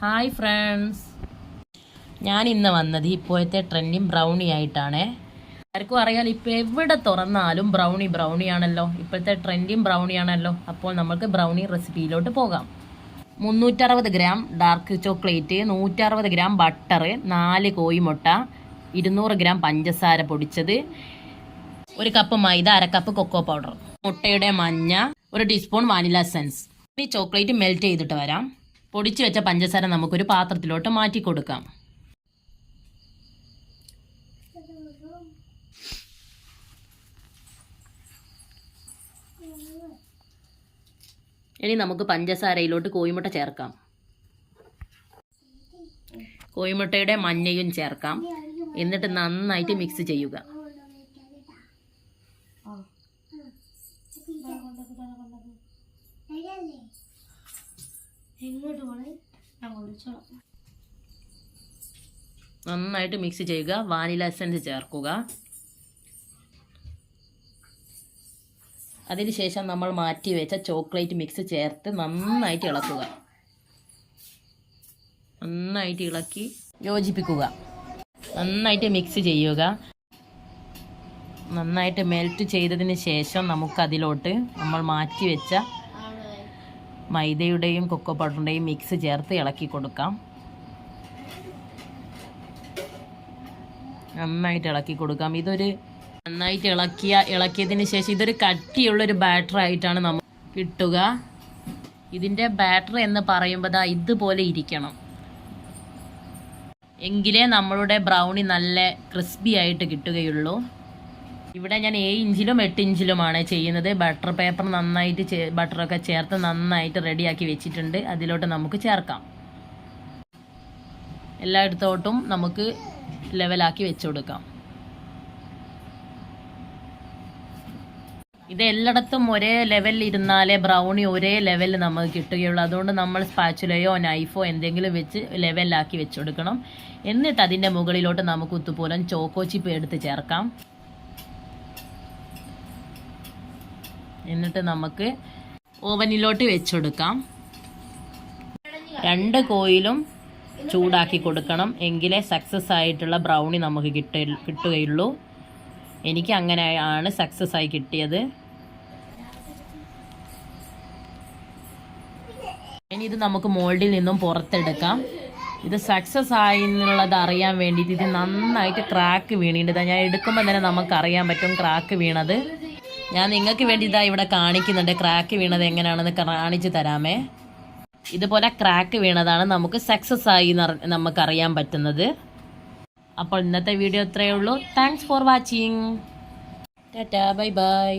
Hi friends ഞാൻ ഇന്ന് വന്നത് ഇപ്പോഴത്തെ ട്രെൻഡിങ് ബ്രൗണി ആയിട്ടാണ്. ആർക്കും അറിയാലോ ഇപ്പോൾ എവിടെ തുറന്നാലും ബ്രൗണി ബ്രൗണി ആണല്ലോ. ഇപ്പോഴത്തെ ട്രെൻഡിങ് ബ്രൗണി ആണല്ലോ. അപ്പോൾ നമുക്ക് ബ്രൗണി റെസിപ്പിയിലോട്ട് പോകാം. മുന്നൂറ്ററുപത് ഗ്രാം ഡാർക്ക് ചോക്ലേറ്റ് നൂറ്ററുപത് ഗ്രാം ബട്ടർ നാല് കോഴിമുട്ട ഇരുന്നൂറ് ഗ്രാം പഞ്ചസാര പൊടിച്ചത് ഒരു കപ്പ് മൈദ അര കപ്പ് കൊക്കോ പൗഡർ മുട്ടയുടെ മഞ്ഞ ഒരു ടീസ്പൂൺ വാനില സെൻസ് ഈ ചോക്ലേറ്റ് മെൽറ്റ് ചെയ്തിട്ട് വരാം. പൊടിച്ചു വെച്ച പഞ്ചസാര നമുക്കൊരു പാത്രത്തിലോട്ട് മാറ്റി കൊടുക്കാം ഇനി നമുക്ക് പഞ്ചസാരയിലോട്ട് കോഴിമുട്ട ചേർക്കാം. കോഴിമുട്ടയുടെ മഞ്ഞയും ചേർക്കാം. എന്നിട്ട് നന്നായിട്ട് മിക്സ് ചെയ്യുക. എങ്ങോട്ട് പോകണേ അങ്ങോട്ട് നന്നായിട്ട് മിക്സ് ചെയ്യുക. വാനില എസൻസ് ചേർക്കുക. അതിനുശേഷം നമ്മൾ മാറ്റി വെച്ച ചോക്ലേറ്റ് മിക്സ് ചേർത്ത് നന്നായിട്ട് ഇളക്കുക. നന്നായിട്ട് ഇളക്കി യോജിപ്പിക്കുക. നന്നായിട്ട് മിക്സ് ചെയ്യുക. നന്നായിട്ട് മെൽറ്റ് ചെയ്തതിന് ശേഷം നമുക്കതിലോട്ട് നമ്മൾ മാറ്റി വെച്ച മൈദയുടെയും കൊക്കോ പൗഡറിന്റെയും മിക്സ് ചേർത്ത് ഇളക്കി കൊടുക്കാം. നന്നായിട്ട് ഇളക്കി കൊടുക്കാം. ഇതൊരു നന്നായിട്ട് ഇളക്കിയ ഇളക്കിയതിന് ശേഷം ഇതൊരു കട്ടിയുള്ളൊരു ബാറ്റർ ആയിട്ടാണ് നമ്മൾ കിട്ടുക. ഇതിന്റെ ബാറ്റർ എന്ന് പറയുമ്പോൾ ദാ ഇതുപോലെ ഇരിക്കണം. എങ്കിലേ നമ്മളുടെ ബ്രൗണി നല്ല ക്രിസ്പി ആയിട്ട് കിട്ടുകയുള്ളൂ. ഇവിടെ ഞാൻ ഏഴ് ഇഞ്ചിലും എട്ട് ഇഞ്ചിലുമാണ് ചെയ്യുന്നത് ബട്ടർ പേപ്പർ നന്നായിട്ട് ബട്ടറൊക്കെ ചേർത്ത് നന്നായിട്ട് റെഡിയാക്കി വെച്ചിട്ടുണ്ട്. അതിലോട്ട് നമുക്ക് ചേർക്കാം. എല്ലായിടത്തോട്ടും നമുക്ക് ലെവലാക്കി വെച്ചു കൊടുക്കാം. ഇത് എല്ലായിടത്തും ഒരേ ലെവലിൽ ഇരുന്നാലേ ബ്രൗണി ഒരേ ലെവലിൽ നമുക്ക് കിട്ടുകയുള്ളൂ. അതുകൊണ്ട് നമ്മൾ സ്പാച്ചുലയോ നൈഫോ എന്തെങ്കിലും വെച്ച് ലെവലിലാക്കി വെച്ചുകൊടുക്കണം എന്നിട്ട് അതിന്റെ മുകളിലോട്ട് നമുക്ക് ഉത്തുപോലം ചോക്കോ ചിപ്പ് എടുത്ത് ചേർക്കാം. എന്നിട്ട് നമുക്ക് ഓവനിലോട്ട് വെച്ചെടുക്കാം. രണ്ട് കോയിലും ചൂടാക്കി കൊടുക്കണം. എങ്കിലേ സക്സസ് ആയിട്ടുള്ള ബ്രൗണി നമുക്ക് കിട്ട കിട്ടുകയുള്ളൂ. എനിക്ക് അങ്ങനെ ആണ് സക്സസ് ആയി കിട്ടിയത്. ഇനി ഇത് നമുക്ക് മോൾഡിൽ നിന്നും പുറത്തെടുക്കാം. ഇത് സക്സസ് ആയി എന്നുള്ളത് അറിയാൻ വേണ്ടിയിട്ട് ഇത് നന്നായിട്ട് ക്രാക്ക് വീണിട്ടുണ്ട്. ഞാൻ എടുക്കുമ്പോൾ തന്നെ നമുക്ക് അറിയാൻ പറ്റും ക്രാക്ക് വീണത്. ഞാൻ നിങ്ങൾക്ക് വേണ്ടി ഇതാ ഇവിടെ കാണിക്കുന്നുണ്ട്. ക്രാക്ക് വീണത് എങ്ങനെയാണെന്ന് കാണിച്ചു തരാമേ. ഇതുപോലെ ക്രാക്ക് വീണതാണ് നമുക്ക് സക്സസ് ആയി നമുക്കറിയാൻ പറ്റുന്നത്. അപ്പോൾ ഇന്നത്തെ വീഡിയോ ഇത്രയേ ഉള്ളൂ. Thanks for watching tata bye bye